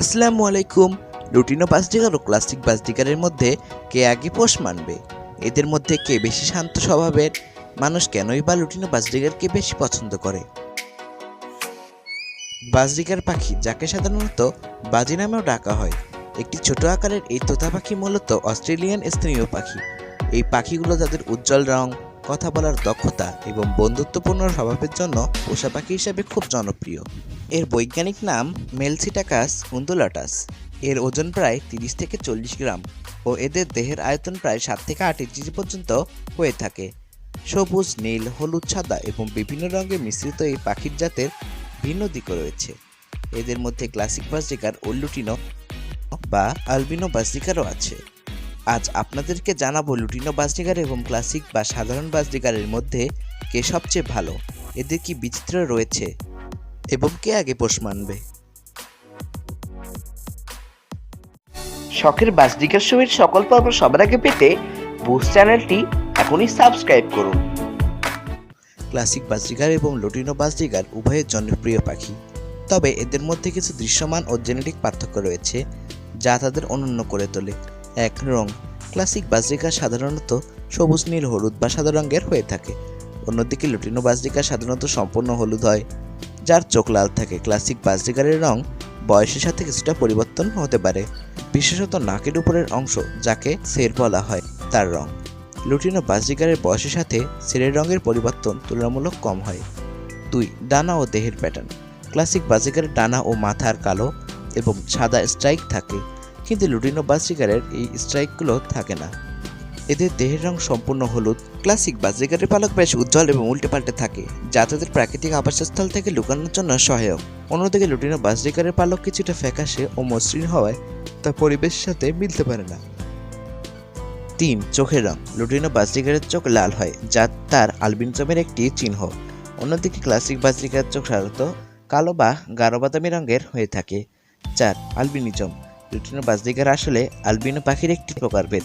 আসসালামু আলাইকুম। লুটিনো বাসডিগার ও ক্লাসিক বাসডিগারের মধ্যে কে আগে পোষ মানবে? এদের মধ্যে কে বেশি শান্ত স্বভাবের? মানুষ কেনই বা লুটিনো বাসডিগারকে বেশি পছন্দ করে? বাজরিগার পাখি, যাকে সাধারণত বাজি নামেও ডাকা হয়, একটি ছোট আকারের এই তোতা পাখি মূলত অস্ট্রেলিয়ান স্থানীয় পাখি। এই পাখিগুলো তাদের উজ্জ্বল রং কথা বলার দক্ষতা এবং বন্ধুত্বপূর্ণ স্বভাবের জন্য পোষা পাখি হিসেবে খুব জনপ্রিয়। এর বৈজ্ঞানিক নাম মেলসিটাকাস উন্দুলাটাস এর ওজন প্রায় তিরিশ থেকে চল্লিশ গ্রাম ও এদের দেহের আয়তন প্রায় সাত থেকে আট ইঞ্চি পর্যন্ত হয়ে থাকে। সবুজ, নীল, হলুদ, সাদা এবং বিভিন্ন রঙে মিশ্রিত এই পাখির জাতের ভিন্ন দিকও রয়েছে। এদের মধ্যে ক্লাসিক বাসডিকার ও লুটিনো বা আলবিনো বাসডিকারও আছে। আজ আপনাদেরকে জানাব লুটিনো বাসডিকার এবং ক্লাসিক বা সাধারণ বাসডিকারের মধ্যে কে সবচেয়ে ভালো, এদের কি বিচিত্র রয়েছে এবং কে আগে পোষ মানবে? শখের বাসডিকার শোয়ের সকল পর্ব সবার আগে পেতে বুস চ্যানেলটি এখনই সাবস্ক্রাইব করুন। ক্লাসিক বাসডিগার এবং লুটিনো বাসডিগার উভয়ের জনপ্রিয় পাখি। তবে এদের মধ্যে কিছু দৃশ্যমান ও জেনেটিক পার্থক্য রয়েছে, যা তাদের অনন্য করে তোলে। এক রং। ক্লাসিক বাসডিগার সাধারণত সবুজ, নীল, হলুদ বা সাদা রঙের হয়ে থাকে। অন্যদিকে লুটিনো বাসডিগার সাধারণত সম্পূর্ণ হলুদ হয়, যার চোখ লাল থাকে। ক্লাসিক বাজরিকারের রং বয়সের সাথে কিছুটা পরিবর্তন হতে পারে, বিশেষত নাকের উপরের অংশ, যাকে সের বলা হয়, তার রং। লুটিনো বাজরিকারের বয়সের সাথে সেরের রঙের পরিবর্তন তুলনামূলক কম হয়। দুই, ডানা ও দেহের প্যাটার্ন ক্লাসিক বাজিকারের ডানা ও মাথার কালো এবং সাদা স্ট্রাইক থাকে। কিন্তু লুটিনো বাজিকারের এই স্ট্রাইকগুলো থাকে না। এদের দেহের রং সম্পূর্ণ হলুদ। ক্লাসিক বাজিকারের পালক বেশ উজ্জ্বল এবং উল্টে পাল্টে থাকে, যা তাদের প্রাকৃতিক আবাসস্থল থেকে লুকানোর জন্য সহায়ক। অন্যদিকে লুটিনো বাজিকারের পালক কিছুটা ফ্যাকাশে ও মসৃণ হওয়ায় তা পরিবেশের সাথে মিলতে পারে না। তিন, চোখের রং। লুটিনো বাজরিকারের চোখ লাল হয়, যা তার আলবিনিজমের একটি চিহ্ন। অন্যদিকে ক্লাসিক বাজরিকারের চোখ সাধারণত কালো বা গাঢ় বাদামি রঙের হয়ে থাকে চার আলবিনিজম। লুটিনো বাজরিকার আসলে আলবিনো পাখির একটি প্রকারভেদ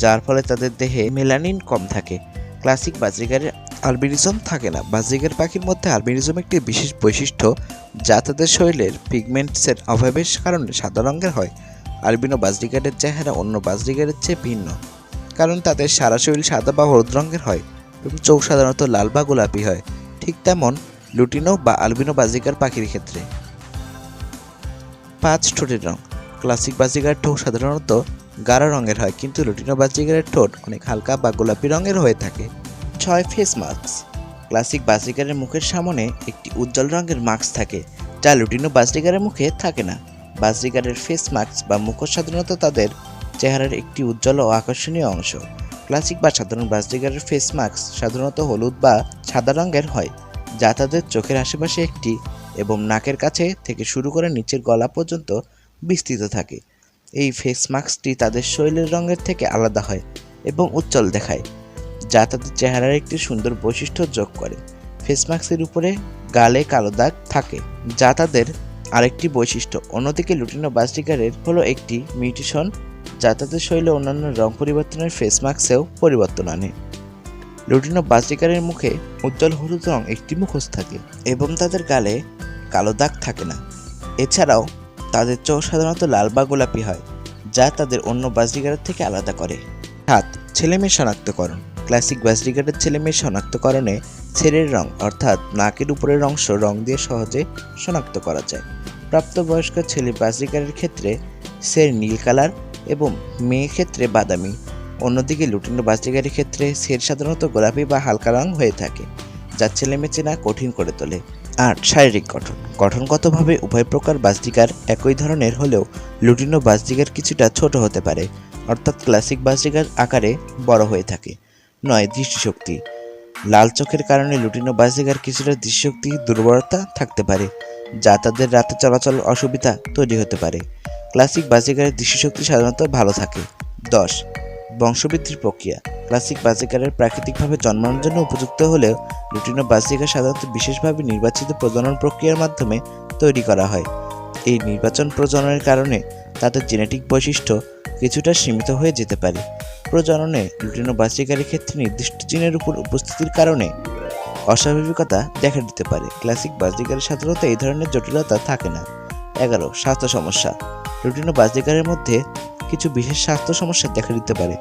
যার ফলে তাদের দেহে মেলানিন কম থাকে। ক্লাসিক বাজরিকারের আলবিনিজম থাকে না। বাজরিকার পাখির মধ্যে আলবিনিজম একটি বিশেষ বৈশিষ্ট্য, যা তাদের শরীরের পিগমেন্টসের অভাবের কারণে সাদা রঙের হয়। আলবিনো বাজরিকারের চেহারা অন্য বাজরিকারের চেয়ে ভিন্ন, কারণ তাদের সারা শরীর সাদা বা হলুদ রঙের হয় এবং চোখ সাধারণত লাল বা গোলাপি হয়, ঠিক তেমন লুটিনো বা আলবিনো বাজিকার পাখির ক্ষেত্রে। পাঁচ ঠোঁটের রং ক্লাসিক বাজিগার ঠোঁট সাধারণত গাঢ় রঙের হয়, কিন্তু লুটিনো বাজিগারের ঠোঁট অনেক হালকা বা গোলাপি রঙের হয়ে থাকে। ছয় ফেস মাস্ক। ক্লাসিক বাজিকারের মুখের সামনে একটি উজ্জ্বল রঙের মাস্ক থাকে, যা লুটিনো বাজিকারের মুখে থাকে না। বাজিকারের ফেস মাস্ক বা মুখোশ সাধারণত তাদের চেহারার একটি উজ্জ্বল ও আকর্ষণীয় অংশ। ক্লাসিক বা সাধারণ বাসডিগারের ফেস মাস্ক সাধারণত হলুদ বা সাদা রঙের হয়, যা তাদের চোখের আশেপাশে একটি এবং নাকের কাছে থেকে শুরু করে নিচের গলা পর্যন্ত বিস্তৃত থাকে। এই ফেস মাস্কটি তাদের শরীরের রঙের থেকে আলাদা হয় এবং উজ্জ্বল দেখায়, যা তাদের চেহারার একটি সুন্দর বৈশিষ্ট্য যোগ করে। ফেস মাস্কের উপরে গালে কালো দাগ থাকে, যা তাদের আরেকটি বৈশিষ্ট্য। অন্যদিকে লুটিনো বাসডিগারের হলো একটি মিউটেশন, যা তাদের শরীরে অন্যান্য রং পরিবর্তনের ফেস মাস্কেও পরিবর্তন আনে। লুটিনো বাসডিকারের মুখে উজ্জ্বল হলুদ রং একটি মুখোশ থাকে এবং তাদের গালে কালো দাগ থাকে না। এছাড়াও তাদের চোখ সাধারণত লাল বা গোলাপি হয়, যা তাদের অন্য বাসডিগারের থেকে আলাদা করে। সাত ছেলেমেয়ে শনাক্তকরণ। ক্লাসিক বাসডিগারের ছেলেমেয়ে শনাক্তকরণে ছেলের রং, অর্থাৎ নাকের উপরের অংশ রং দিয়ে সহজে শনাক্ত করা যায়। প্রাপ্তবয়স্ক ছেলে বাসডিগারের ক্ষেত্রে সের নীল কালার এবং মেয়ে ক্ষেত্রে বাদামি। অন্যদিকে লুটিনো বাসডিগারের ক্ষেত্রে সের সাধারণত গোলাপি বা হালকা রং হয়ে থাকে, যা ছেলেমেয়ে চেনা কঠিন করে তোলে। আট শারীরিক গঠন। গঠনগতভাবে উভয় প্রকার বাসডিগার একই ধরনের হলেও লুটিনো বাসডিগার কিছুটা ছোট হতে পারে, অর্থাৎ ক্লাসিক বাসডিগার আকারে বড় হয়ে থাকে। নয়, দৃষ্টিশক্তি। লাল চোখের কারণে লুটিনো বাসডিগার কিছুটা দৃষ্টিশক্তি দুর্বলতা থাকতে পারে, যা তাদের রাতে চলাচল অসুবিধা তৈরি হতে পারে। ক্লাসিক বাজিকারের দৃষ্টিশক্তি সাধারণত ভালো থাকে। দশ, বংশবৃদ্ধির প্রক্রিয়া। ক্লাসিক বাজিকারের প্রাকৃতিকভাবে জন্মানোর জন্য উপযুক্ত হলেও লুটিনো বাজিকার সাধারণত বিশেষভাবে নির্বাচিত প্রজনন প্রক্রিয়ার মাধ্যমে তৈরি করা হয়। এই নির্বাচন প্রজননের কারণে তাদের জেনেটিক বৈশিষ্ট্য কিছুটা সীমিত হয়ে যেতে পারে। প্রজননে লুটিনো বাজিকারের ক্ষেত্রে নির্দিষ্ট জিনের উপর উপস্থিতির কারণে অস্বাভাবিকতা দেখা দিতে পারে। ক্লাসিক বাজিকারের সাধারণত এই ধরনের জটিলতা থাকে না। এগারো, স্বাস্থ্য সমস্যা। লুটিনো বাজিকারের মধ্যে কিছু বিশেষ স্বাস্থ্য সমস্যা দেখা দিতে পারে,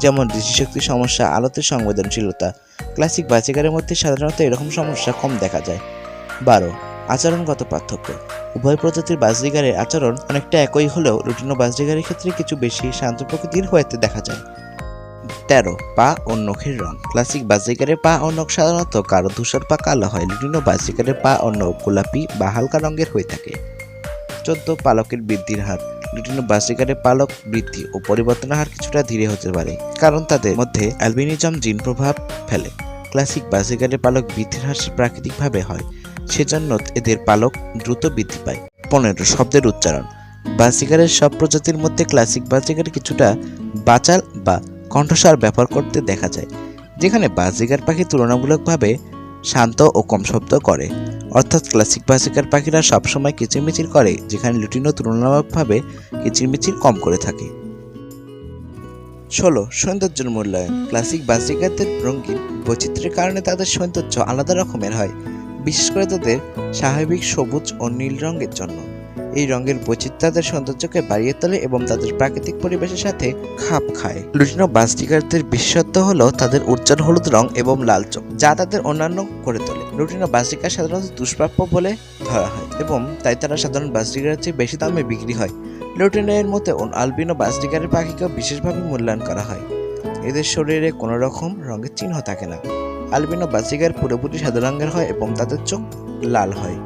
যেমন দৃষ্টিশক্তি সমস্যা, আলোতে সংবেদনশীলতা। ক্লাসিক বাজিকারের মধ্যে সাধারণত এরকম সমস্যা কম দেখা যায়। বারো, আচরণগত পার্থক্য। উভয় প্রজাতির বাজরিগারের আচরণ অনেকটা একই হলেও লুটিনো বাজরিগারের ক্ষেত্রে কিছু বেশি শান্ত প্রকৃতির হয়েতে দেখা যায়। তেরো, পা ও নখের রং। ক্লাসিক বাজরিগারের পা ও নখ সাধারণত কারও ধূসর পা কালো হয়। লুটিনো বাজরিগারের পা ও নখ গোলাপি বা হালকা রঙের হয়ে থাকে। চোদ্দ, পালকের বৃদ্ধির হার। বাজরিগারের পালক বৃদ্ধি ও পরিবর্তনের হার কিছুটা ধীরে হতে পারে, কারণ তাদের মধ্যে অ্যালবিনিজম জিন প্রভাব ফেলে। ক্লাসিক বাজরিগারের পালক বৃদ্ধির হার প্রাকৃতিকভাবে হয়, সেজন্য এদের পালক দ্রুত বৃদ্ধি পায়। পনেরো, শব্দের উচ্চারণ। বাজিকারের সব প্রজাতির মধ্যে ক্লাসিক বাজিকার কিছুটা বাচাল বা কণ্ঠস্বর ব্যবহার করতে দেখা যায়, যেখানে বাজিকার পাখি তুলনামূলকভাবে শান্ত ও কম শব্দ করে। অর্থাৎ ক্লাসিক বাসিকার পাখিরা সবসময় কিচিরমিচির করে, যেখানে লুটিনো তুলনামূলকভাবে কিচিরমিচির কম করে থাকে। ষোলো, সৌন্দর্যের মূল্যায়ন। ক্লাসিক বাসিকারদের রঙিন বৈচিত্র্যের কারণে তাদের সৌন্দর্য আলাদা রকমের হয়, বিশেষ করে তাদের স্বাভাবিক সবুজ ও নীল রঙের জন্য। এই রঙের বৈচিত্র্য তাদের সৌন্দর্যকে বাড়িয়ে তোলে এবং তাদের প্রাকৃতিক পরিবেশের সাথে খাপ খায়। লুটিনো বাস্টিকারদের বিশেষত্ব হলো তাদের উজ্জ্বল হলুদ রং এবং লাল চোখ, যা তাদের অন্যান্য করে তোলে। লুটিনো বাস্টিকার সাধারণত দুষ্প্রাপ্য বলে ধরা হয় এবং তাই তারা সাধারণ বাস্টিকারের চেয়ে বেশি দামে বিক্রি হয়। লুটিনো এর মতে আলবিনো বাস্টিকারের পাখিকেও বিশেষভাবে মূল্যায়ন করা হয়। এদের শরীরে কোনো রকম রঙের চিহ্ন থাকে না। আলবিনো বাজিগার পুরোপুরি সাদা রঙের হয় এবং তাদের চোখ লাল হয়।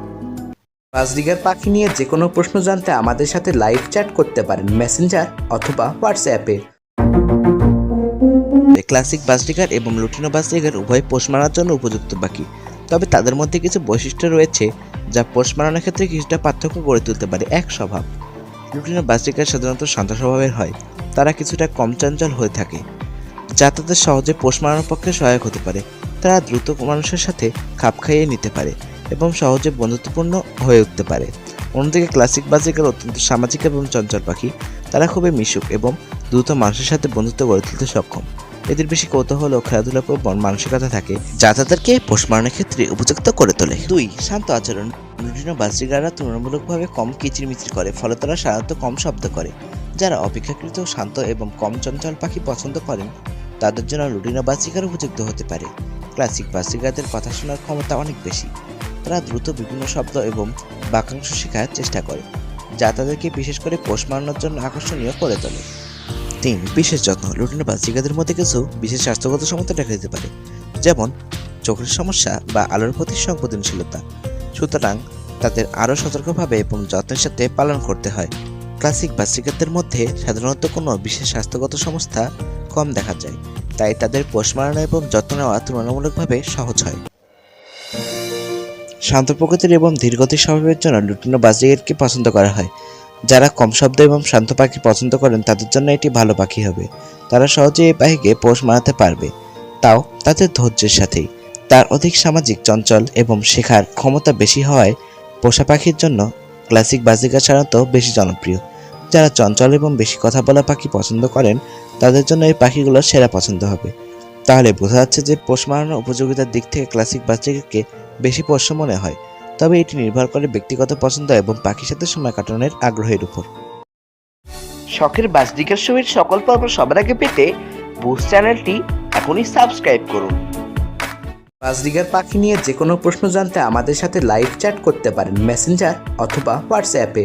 বাজরিগার পাখি নিয়ে যে কোনো প্রশ্ন জানতে আমাদের সাথে লাইভ চ্যাট করতে পারেন মেসেঞ্জার অথবা হোয়াটসঅ্যাপে ক্লাসিক বাসডিগার এবং লুটিনো বাসডিগার উভয় পোষ মারার জন্য উপযুক্ত পাখি তবে তাদের মধ্যে কিছু বৈশিষ্ট্য রয়েছে যা পোষ মারানোর ক্ষেত্রে কিছুটা পার্থক্য গড়ে তুলতে পারে এক স্বভাব। লুটিনো বাসডিগার সাধারণত শান্ত স্বভাবের হয়, তারা কিছুটা কম চঞ্চল হয়ে থাকে, যা তাদের সহজে পোষ মারানোর পক্ষে সহায়ক হতে পারে। তারা দ্রুত মানুষের সাথে খাপ খাইয়ে নিতে পারে। এবং সহজে বন্ধুত্বপূর্ণ হয়ে উঠতে পারে। অন্যদিকে ক্লাসিক বাজিকার অত্যন্ত সামাজিক এবং চঞ্চল পাখি। তারা খুবই মিশুক এবং দ্রুত মানুষের সাথে বন্ধুত্ব গড়ে তুলতে সক্ষম। এদের বেশি কৌতূহল ও খেলাধুলা প্রবণ মানসিকতা থাকে, যা তাদেরকে পোষ ক্ষেত্রে উপযুক্ত করে তোলে। দুই, শান্ত আচরণ। লুটিনো বাজরিগাররা তুলনামূলকভাবে কম কিচিরমিচির করে, ফলে তারা সাধারণত কম শব্দ করে। যারা অপেক্ষাকৃত শান্ত এবং কম চঞ্চল পাখি পছন্দ করেন, তাদের জন্য লুটিনো বাজিকার উপযুক্ত হতে পারে। ক্লাসিক বাজিকারদের কথা শোনার ক্ষমতা অনেক বেশি। তারা দ্রুত বিভিন্ন শব্দ এবং বাক্যাংশ শেখার চেষ্টা করে, যা তাদেরকে বিশেষ করে পোষ মারানোর জন্য আকর্ষণীয় করে তোলে। তিন, বিশেষ যত্ন, লুটিনো বাজিকাদের মধ্যে কিছু বিশেষ স্বাস্থ্যগত সমস্যা দেখা দিতে পারে, যেমন চোখের সমস্যা বা আলোর প্রতি সংবেদনশীলতা। সুতরাং তাদের আরও সতর্কভাবে এবং যত্নের সাথে পালন করতে হয়। ক্লাসিক বাজিকাদের মধ্যে সাধারণত কোনো বিশেষ স্বাস্থ্যগত সমস্যা কম দেখা যায়, তাই তাদের পোষ মারানো এবং যত্ন নেওয়া তুলনামূলকভাবে সহজ হয়। শান্ত প্রকৃতির এবং ধীরগতির স্বভাবের জন্য লুটিনো বাজিগারকে পছন্দ করা হয়। যারা কম শব্দ এবং শান্ত পাখি পছন্দ করেন, তাদের জন্য এটি ভালো পাখি হবে। তারা সহজে এই পাখিকে পোষ মারাতে পারবে। তাও তাদের ধৈর্যের সাথেই। তার অধিক সামাজিক চঞ্চল এবং শেখার ক্ষমতা বেশি হওয়ায় পোষা পাখির জন্য ক্লাসিক বাজিগার সাধারণত বেশি জনপ্রিয়। যারা চঞ্চল এবং বেশি কথা বলা পাখি পছন্দ করেন, তাদের জন্য এই পাখিগুলো সেরা পছন্দ হবে। তাহলে বোঝা যাচ্ছে যে পোষ মারানোর উপযোগিতার দিক থেকে ক্লাসিক বাজিগারকে বেশি পোষ্য মনে হয় তবে এটি নির্ভর করে ব্যক্তিগত পছন্দ এবং পাখির সাথে সময় কাটানোর আগ্রহের উপর। শখের বাসডিকার শোয়ের সকল পর্ব সবার আগে পেতে বুস চ্যানেলটি এখনই সাবস্ক্রাইব করুন। বাজরিগার পাখি নিয়ে যে কোনো প্রশ্ন জানতে আমাদের সাথে লাইভ চ্যাট করতে পারেন মেসেঞ্জার অথবা হোয়াটসঅ্যাপে।